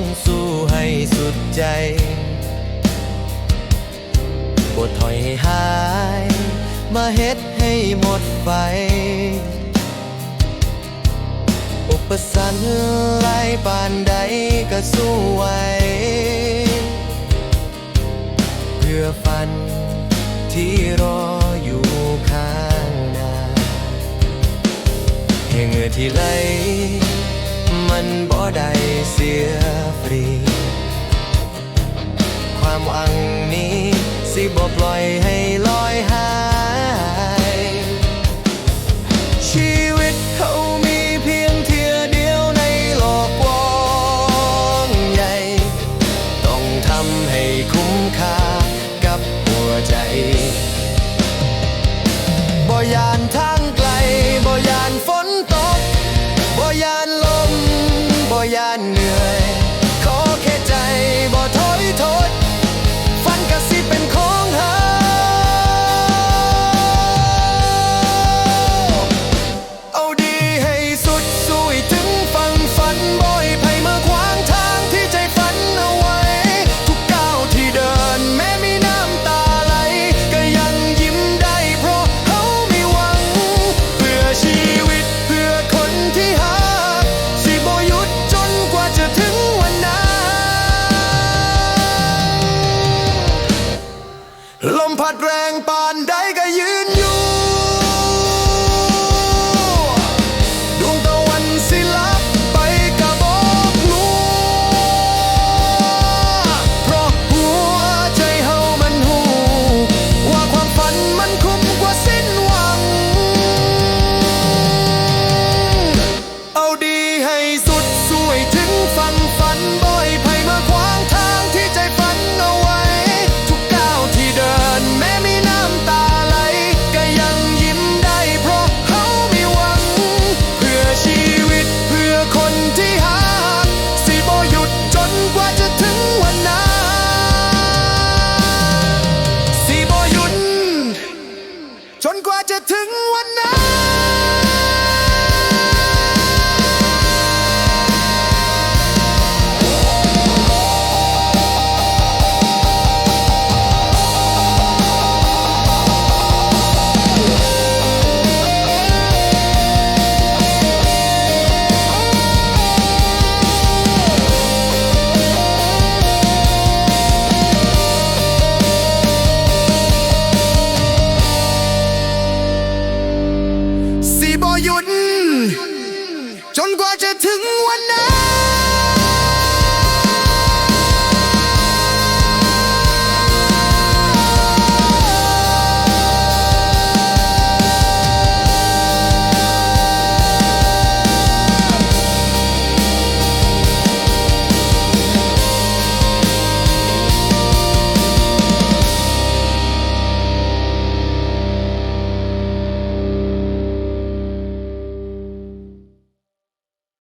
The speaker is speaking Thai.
ต้องสู้ให้สุดใจบทถอยให้หาย มาเฮ็ดให้หมดไฟ อุปสรรคหลายปานใดก็สู้ไหวเพื่อฝันที่รออยู่ข้างหน้าให้เงื่อที่ไหล มันบ่ได้เสียฟรี ความหวังนี้สิบ่ปล่อยให้ลอยหาย ชีวิตเขามีเพียงเทียเดียวในโลกกว้างใหญ่ ต้องทำให้คุ้มค่ากับหัวใจบ่ยานท่า ดแรงปานใดก็ยืนอยู่ นก จนกว่าจะถึงวันนั้น